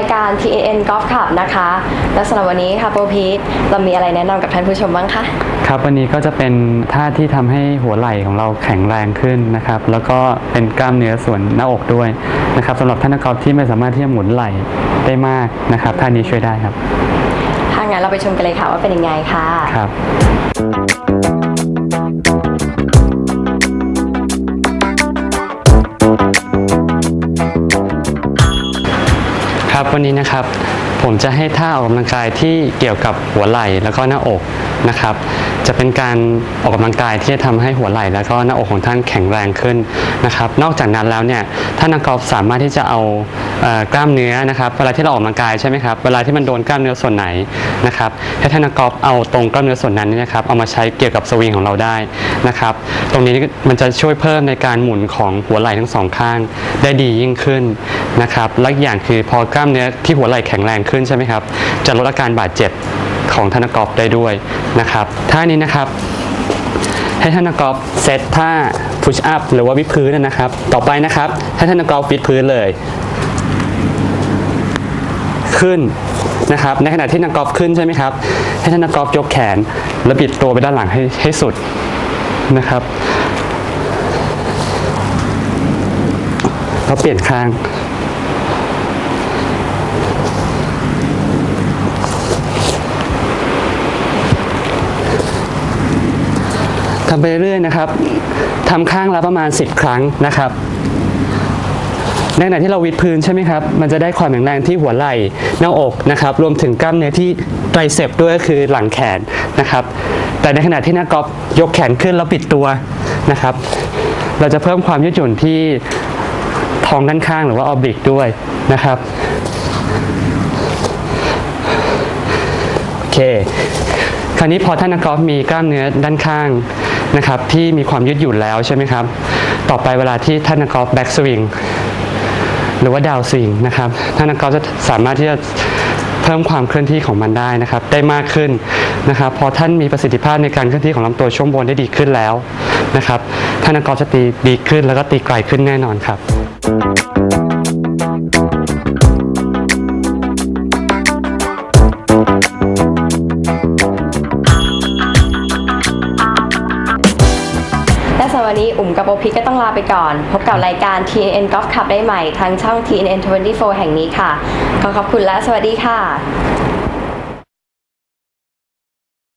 กับรายการ TAN Golf Club นะคะและสำหรับวันนี้ค่ะโปรพีทเรามีอะไรแนะนำกับท่านผู้ชมบ้างคะครับวันนี้ก็จะเป็นท่าที่ทำให้หัวไหล่ของเราแข็งแรงขึ้นนะครับ แล้วก็เป็นกล้ามเนื้อส่วนหน้าอกด้วยนะครับสำหรับท่านนักกอล์ฟที่ไม่สามารถที่จะหมุนไหล่ได้มากนะครับท่านี้ช่วยได้ครับถ้างั้นเราไปชมกันเลยค่ะว่าเป็นยังไงค่ะครับ ครับวันนี้นะครับผมจะให้ท่าออกกำลังกายที่เกี่ยวกับหัวไหล่แล้วก็หน้าอกนะครับ จะเป็นการออกกำลังกายที่จะทำให้หัวไหล่แล้วก็หน้าอกของท่านแข็งแรงขึ้นนะครับ นอกจากนั้นแล้วเนี่ยท่านนักกอล์ฟสามารถที่จะเอา กล้ามเนื้อนะครับเวลาที่เราออกกำลังกายใช่ไหมครับเวลาที่มันโดนกล้ามเนื้อส่วนไหนนะครับให้ท่านนักกอล์ฟเอาตรงกล้ามเนื้อส่วนนั้นเนยนะครับเอามาใช้เกี่ยวกับสวิงของเราได้นะครับตรงนี้มันจะช่วยเพิ่มในการหมุนของหัวไหล่ทั้งสองข้างได้ดียิ่งขึ้นนะครับและอีกอย่างคือพอกล้ามเนื้อที่หัวไหล่แข็งแรงขึ้นใช่ไหมครับจะลดอาการบาดเจ็บของท่านนักกอล์ฟได้ด้วยนะครับท่านี้นะครับให้ท่านนักกอล์ฟเซตท่า push up หรือว่าวิดพื้นนะครับ ต่อไปนะครับให้ท่านนักกอล์ฟวิดพื้นเลย ขึ้นนะครับ ในขณะที่นักกอล์ฟขึ้นใช่ไหมครับ ให้ท่านนักกอล์ฟยกแขนแล้วบิดตัวไปด้านหลังให้ให้สุดนะครับแล้วเปลี่ยนข้างทำไปเรื่อยๆนะครับทำข้างละประมาณ 10 ครั้งนะครับ ในขณะที่เราวิดพื้นใช่ไหมครับ มันจะได้ความแข็งแรงที่หัวไหล่หน้าอกนะครับ รวมถึงกล้ามเนื้อที่ไตรเซปด้วยก็คือหลังแขนนะครับ แต่ในขณะที่นักกอล์ฟยกแขนขึ้นแล้วปิดตัวนะครับ เราจะเพิ่มความยืดหยุ่นที่ท้องด้านข้างหรือว่าออบิกด้วยนะครับโอเคคราวนี้พอท่านนักกอล์ฟมีกล้ามเนื้อด้านข้างนะครับที่มีความยืดหยุ่นแล้วใช่ไหมครับ ต่อไปเวลาที่ท่านนักกอล์ฟแบ็กสวิง หรือว่าดาวสวิงนะครับท่านนักกอล์ฟจะสามารถที่จะเพิ่มความเคลื่อนที่ของมันได้นะครับ ได้มากขึ้นนะครับพอท่านมีประสิทธิภาพในการเคลื่อนที่ของลำตัวช่วงบนได้ดีขึ้นแล้วนะครับท่านนักกอล์ฟจะตีดีขึ้นแล้วก็ตีไกลขึ้นแน่นอนครับ วันนี้อุ่มกับโปรพีทก็ต้องลาไปก่อน พบกับรายการ TAN Golf Club ได้ใหม่ทางช่อง TNN 24 แห่งนี้ค่ะ ขอขอบคุณและสวัสดีค่ะ